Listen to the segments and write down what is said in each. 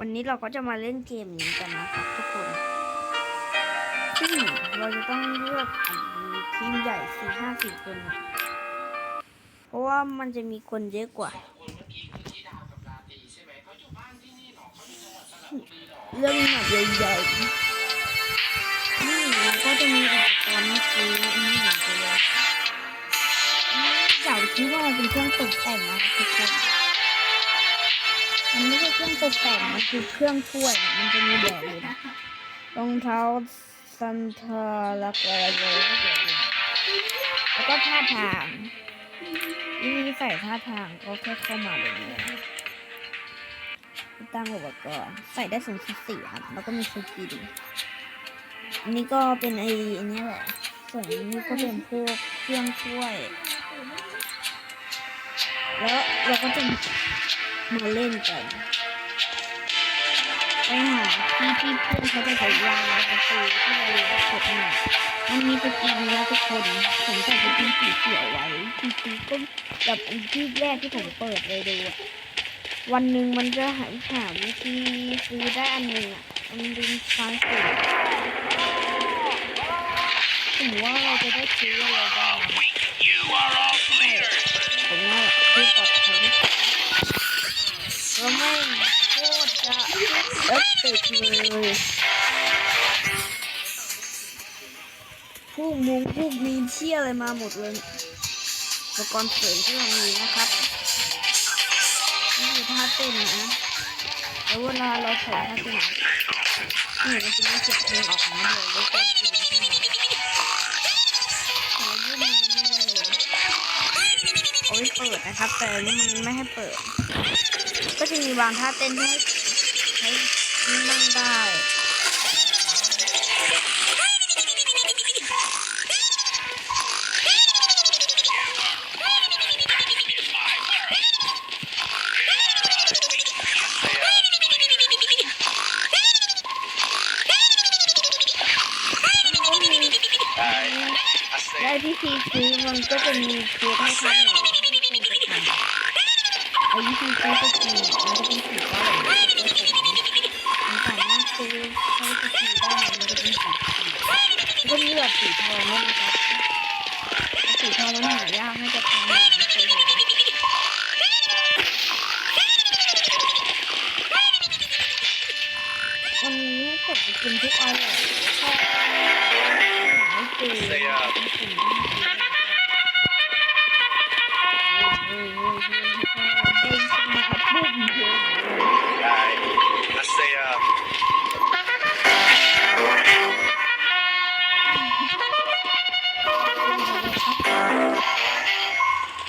วันนี้เราก็จะมาเล่นเกมนี้กันนะครับทุกคนซึ่งเราจะต้องเลือกทีมใหญ่สี่ห้าสิบคนเพราะว่ามันจะมีคนเยอะกว่า เรื่องหนักใหญ่ๆนี่เราก็จะมีอุปกรณ์มาซื้ออันนี้หนึ่งตัวอยากคิดว่ามันเป็นเครื่องตกแต่งนะครับทุกคน มันไม่ใช่เครื่องตกแต่งมันคือเครื่องช่วยมันจะมีบอกอยู่นะรองเท้าซันทาลักอะไรเลยก็เกี่ยวอยู่แล้วก็ท่าทางวิธีใส่ท่าทางก็แค่เข้ามาแบบนี้ตั้งอุปกรณ์ใส่ได้สูงสุดสี่อันแล้วก็มีสกิลอันนี้ก็เป็นไอ้อันนี้แหละส่วนนนี้ก็เป็นพวกเครื่องช่วย แล้วเราก็จะ มาเล่นกันไปหาที่ที่เพื่อนเขาจะใส่ยางประตูที่เราเรียกว่ากดหน่อยมันมีสกินแล้วทุกคนผมใส่สกินสีเขียวไว้จริงๆก็แบบอันที่แรกที่ผมเปิดเลยดูอะวันหนึ่งมันจะหาหาวิธีซื้อได้อันหนึ่งอะ มันเป็นทางสูงผมว่าเราจะได้ซื้ออะไรบ้างผมว่าคือปลอดภัย ที่สุดแล้วไม่โคตรจะเอฟติกเลยพวกมุงพวกมีเชี่ยอะไรมาหมดเลยอุปกรณ์เสริมที่เรามีนะครับนี่คือท่าเต้นนะแล้วเวลาเราใส่ท่าเต้นนี่มันจะมีเสียงเพลงออกมาเลยแล้วก็ตีขึ้นมา เปิดนะครับ แต่อันนี้มันไม่ให้เปิด ก็จะมีบางท่าเต้นที่ให้ให้นั่งได้ได้วิธีซื้อมันก็จะมีเควสให้ทำอยู่ให้คุณไปทำไอ้วิธีซื้อก็คือมันจะเป็นสีฟ้าแบบนี้ตัวผมมันสามารถซื้อใช้สกิลได้มันจะเป็นสีเขียวแล้วก็มีแบบสีทองด้วยนะครับสีทองมันหายากน่จะทำอยู่ไม่เคยเห็นวันนี้ผมจะกินทุกอันเลยแค่ไม่เจอไม่เจอ I,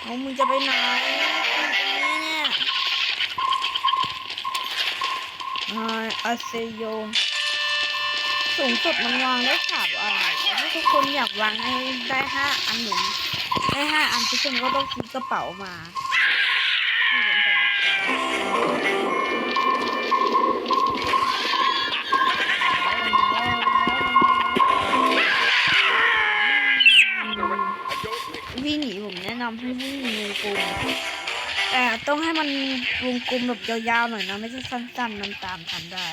เอามึงจะไปไหนเนี่ยอาเซโยสูงสุดมันวางได้สามอันถ้าทุกคนอยากวางให้ได้ห้าอันหนึ่งได้ห้าอันทุกคนก็ต้องซื้อกระเป๋ามา ผมแนะนำให้วิ่งในวงกลมแต่ต้องให้มันวงกลมแบบยาวๆหน่อยนะไม่ใช่สั้นๆมันตามทันได้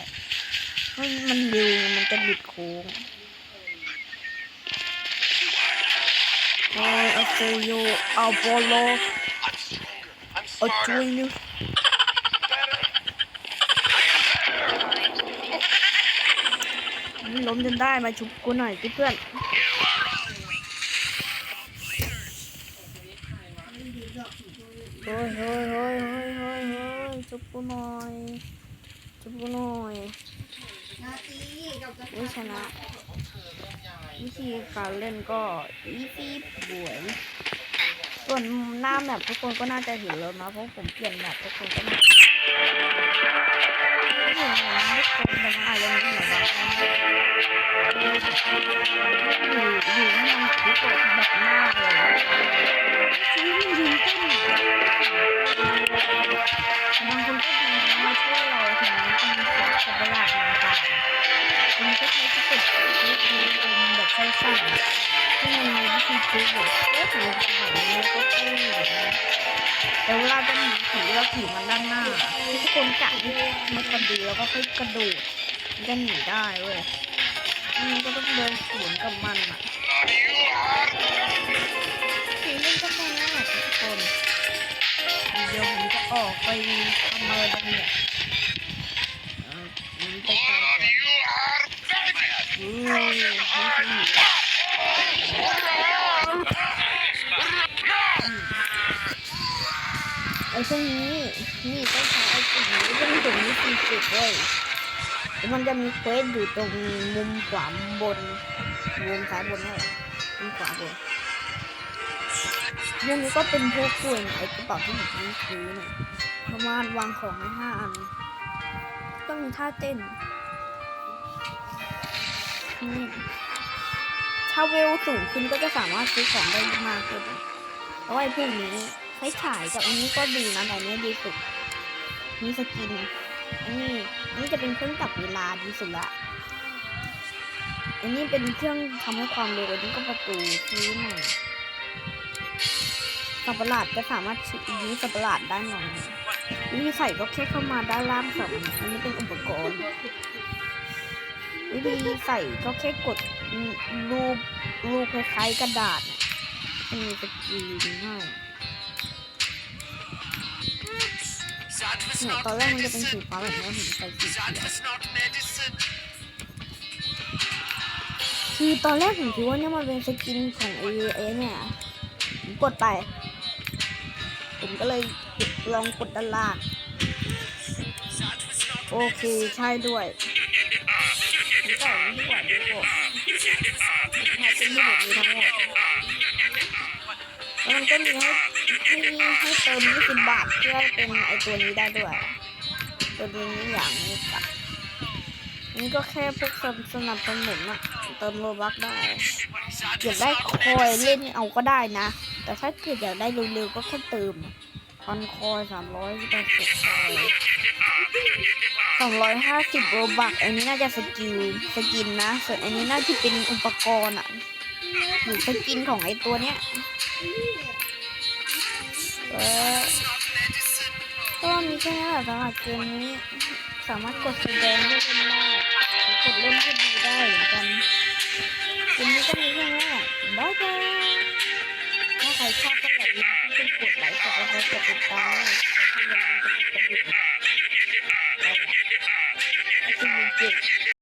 มันมันเร็วมันจะหลุดโค้งโอ้ยเอาเซโยเอาโปโลเอาจุยนึล้มจนได้มาชุบกูหน่อยเพื่อน เฮ้ยเฮ้ยเฮ้ยเฮ้ยเฮ้ยเฮ้ยชุบกูหน่อยชุบกูหน่อยไม่ชนะ วิธีการเล่นก็อีซี่บวยส่วนหน้าแมปทุกคนก็น่าจะเห็นแล้วนะเพราะผมเปลี่ยนแมปทุกคนก็น่าเห็นนะทุกคนแต่มันอาจจะมีแบบบางคนอยู่อยู่ให้มันคลิปแบบ ๆซึ่งมันมีวิธีคิดแบบเอ๊ะถึงจะหาเนื้อก็เท่อยู่นะแต่เวลาจะหนีผีเราผีมันด้านหน้าทุกคนกะให้ไม่กระดีแล้วก็ค่อยกระโดดมันจะหนีได้เว้ยมันก็ต้องเดินสวนกับมันอะผีเล่นก็แค่นั้นแหละทุกคนเดี๋ยวผมจะออกไปทำอะไรบางอย่างเออมันไปตามก่อนอืมไม่ใช่หนี ไอ้พวกนี้นี่ต้องใช้ไอ้สิ่งนี้ต้องตรงนี้สี่สิบเลยแล้วมันจะมีเควสอยู่ตรงมุมขวาบนมุมซ้ายบนนั่นแหละมุมขวาบนพวกนี้ก็เป็นพวกกล้วยไอ้กระเป๋าที่ผมซื้อเนี่ยประมาณวางของในห้าอัน ต้องมีท่าเต้นนี่ถ้าเวลสูงขึ้นก็จะสามารถซื้อของได้มากขึ้นเพราะว่าไอ้พวกนี้ ใช้ฉายกับอันนี้ก็ดีนะแต่อันนี้ดีสุด มีสกินอันนี้อันนี้จะเป็นเครื่องจับเวลาดีสุดละอันนี้เป็นเครื่องทำให้ความเร็วอันนี้ก็ประตูซื้อหน่อยสับประหลาดจะสามารถชี้ยื้อสับประหลาดได้หน่อยวิธีใส่ก็แค่เข้ามาด้านล่างสับอันนี้เป็นอุปกรณ์วิธีใส่ก็แค่กดรูปรูปคล้ายๆกระดาษน่ะจะมีสกรีนให้ เนี่ยตอนแรกมันจะเป็นสีฟ้าแบบนี้ผมใส่สีเขียวคือตอนแรกผมคิดว่าเนี่ยมันเป็นสกินของเอเอเนี่ยผมกดไป ผมก็เลยลองกดด้านล่างโอเคใช่ด้วยผมก็อย่างนี้ดีกว่าดีกว่ามาเป็นที่แบบนี้ทั้งหมดแล้วมันก็มีให้ ม20บาทเพื่อเป็นไอตัวนี้ได้ด้วย ตัวนี้อย่างนี้กับนี่ก็แค่พวกสนับสนุนอะเติมโลบักได้อยากได้คอยเล่นเอาก็ได้นะ แต่ถ้าเกิดอยากได้เร็วๆก็แค่เติมพันคอยสามร้อยแปดสิบคอยสองร้อยห้าสิบโรบักอันนี้น่าจะสกิลสกินนะ ส่วนอันนี้น่าจะเป็นอุปกรณ์อะหรือสกินของไอตัวเนี้ย ก็มีแค่นั้นแหละสำหรับเกมนี้ สามารถกดแสดงได้เป็นได้กดเล่นก็ดีได้เหมือนกันเกมนี้ก็มีแค่นี้แหละบ๊ายบายถ้าใครชอบก็อย่าลืมที่จะกดไลค์กดแชร์กดติดตามด้วยอย่าลืมกดกระดิ่ง